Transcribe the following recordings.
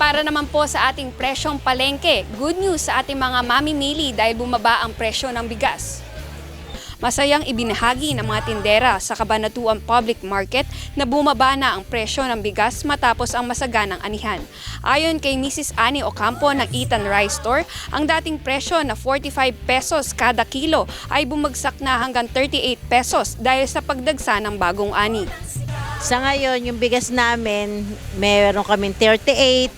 Para naman po sa ating presyong palengke, good news sa ating mga mamimili dahil bumaba ang presyo ng bigas. Masayang ibinahagi ng mga tindera sa Kabanatuan Public Market na bumaba na ang presyo ng bigas matapos ang masaganang anihan. Ayon kay Mrs. Annie Ocampo ng Eaton Rice Store, ang dating presyo na 45 pesos kada kilo ay bumagsak na hanggang 38 pesos dahil sa pagdagsa ng bagong ani. Sa ngayon, yung bigas namin, meron kaming 38,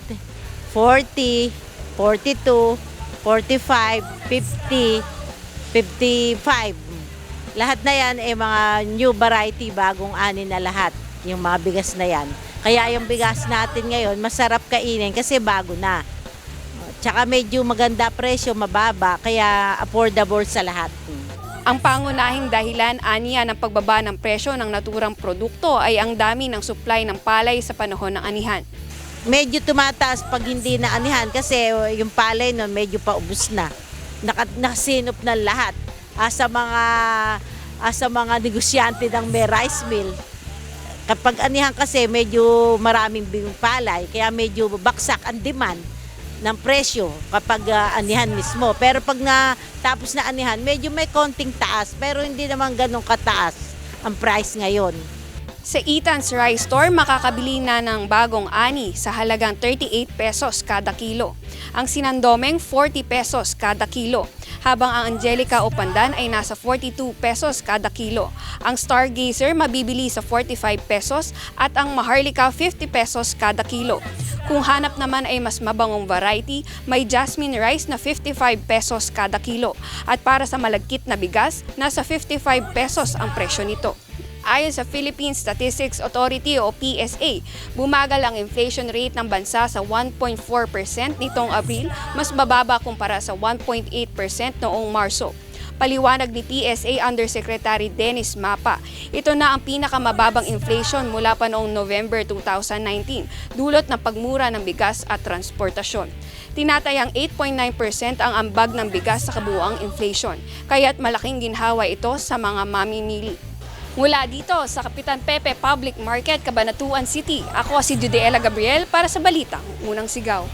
40, 42, 45, 50, 55. Lahat na yan ay mga new variety, bagong ani na lahat, yung mga bigas na yan. Kaya yung bigas natin ngayon, masarap kainin kasi bago na. Tsaka medyo maganda presyo, mababa, kaya affordable sa lahat. Ang pangunahing dahilan aniya ng pagbaba ng presyo ng naturang produkto ay ang dami ng supply ng palay sa panahon ng anihan. medyo tumataas pag hindi na anihan kasi yung palay nun medyo paubos na. Naka, nakasinop na lahat. Ah, sa mga ah, sa mga negosyante ng may rice mill. Kapag anihan kasi medyo maraming palay kaya medyo baksak ang demand ng presyo kapag ah, anihan mismo. Pero pag na tapos na anihan, medyo may konting taas pero hindi naman ganun kataas ang price ngayon. Sa Eaton's Rice Store, makakabili na ng bagong ani sa halagang 38 pesos kada kilo. Ang sinandomeng 40 pesos kada kilo, habang ang Angelica o Pandan ay nasa 42 pesos kada kilo. Ang Stargazer mabibili sa 45 pesos at ang Maharlika 50 pesos kada kilo. Kung hanap naman ay mas mabangong variety, may jasmine rice na 55 pesos kada kilo. At para sa malagkit na bigas, nasa 55 pesos ang presyo nito. Ayon sa Philippine Statistics Authority o PSA, bumagal ang inflation rate ng bansa sa 1.4% nitong Abril, mas bababa kumpara sa 1.8% noong Marso. Paliwanag ni PSA Undersecretary Dennis Mapa, ito na ang pinakamababang inflation mula pa noong November 2019, dulot ng pagmura ng bigas at transportasyon. Tinatayang 8.9% ang ambag ng bigas sa kabuuang inflation, kaya't malaking ginhawa ito sa mga mamimili. Mula dito sa Kapitan Pepe Public Market, Cabanatuan City, ako si Judeela Gabriel para sa Balitang Unang Sigaw.